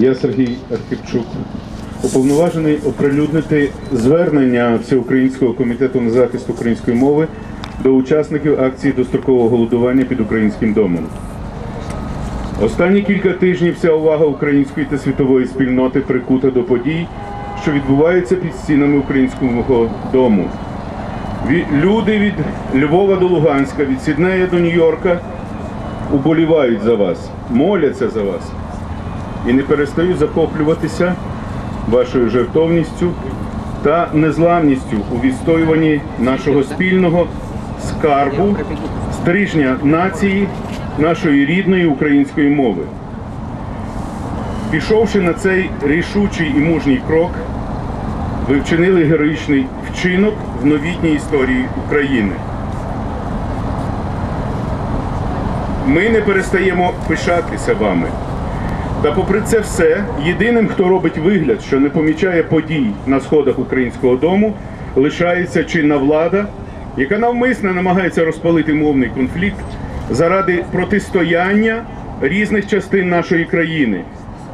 Я Сергій Архипчук, уповноважений оприлюднити звернення Всеукраїнського комітету на захист української мови до учасників акції дострокового голодування під українським домом. Останні кілька тижнів вся увага української та світової спільноти прикута до подій, що відбуваються під стінами українського дому. Люди від Львова до Луганська, від Сіднея до Нью-Йорка уболівають за вас, моляться за вас і не перестають захоплюватися вашою жертовністю та незламністю у відстоюванні нашого спільного скарбу, стрижня нації, нашої рідної української мови. Пішовши на цей рішучий і мужній крок, ви вчинили героїчний вчинок в новітній історії України. Ми не перестаємо пишатися вами. Та попри це все, єдиним, хто робить вигляд, що не помічає подій на сходах українського дому, лишається чинна влада, яка навмисно намагається розпалити мовний конфлікт заради протистояння різних частин нашої країни,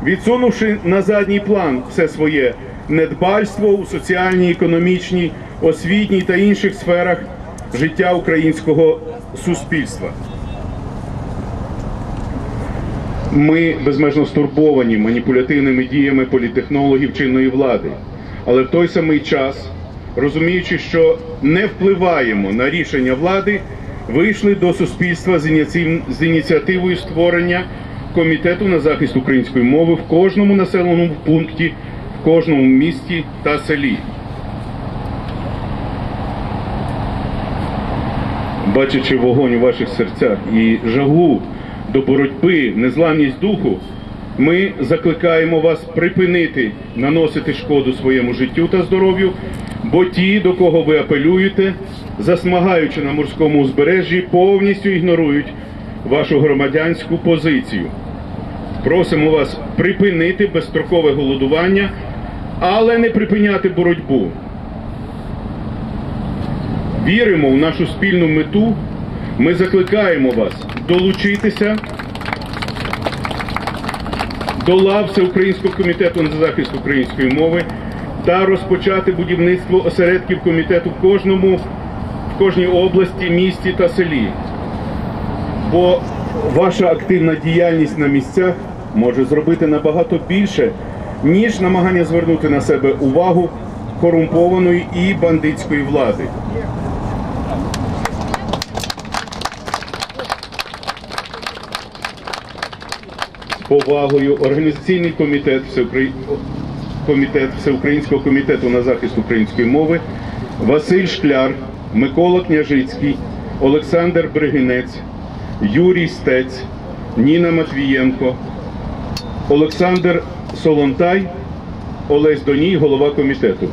відсунувши на задній план все своє недбальство у соціальній, економічній, освітній та інших сферах життя українського суспільства. Ми безмежно стурбовані маніпулятивними діями політехнологів чинної влади, але в той самий час, розуміючи, що не впливаємо на рішення влади, вийшли до суспільства з, ініціативою створення комітету на захист української мови в кожному населеному пункті, в кожному місті та селі. бачачи вогонь у ваших серцях і жагу до боротьби, незламність духу, ми закликаємо вас припинити наносити шкоду своєму життю та здоров'ю, бо ті, до кого ви апелюєте, засмагаючи на морському узбережжі, повністю ігнорують вашу громадянську позицію. Просимо вас припинити безстрокове голодування, але не припиняти боротьбу. Віримо в нашу спільну мету. Ми закликаємо вас долучитися до лав Всеукраїнського комітету на захист української мови та розпочати будівництво осередків комітету в кожному, в кожній області, місті та селі. Бо ваша активна діяльність на місцях може зробити набагато більше, ніж намагання звернути на себе увагу корумпованої і бандитської влади. Повагою організаційний комітет Всеукра... комітет Всеукраїнського комітету на захист української мови Василь Шкляр, Микола Княжицький, Олександр Бригинець, Юрій Стець, Ніна Матвієнко, Олександр Солонтай, Олесь Доній, голова комітету.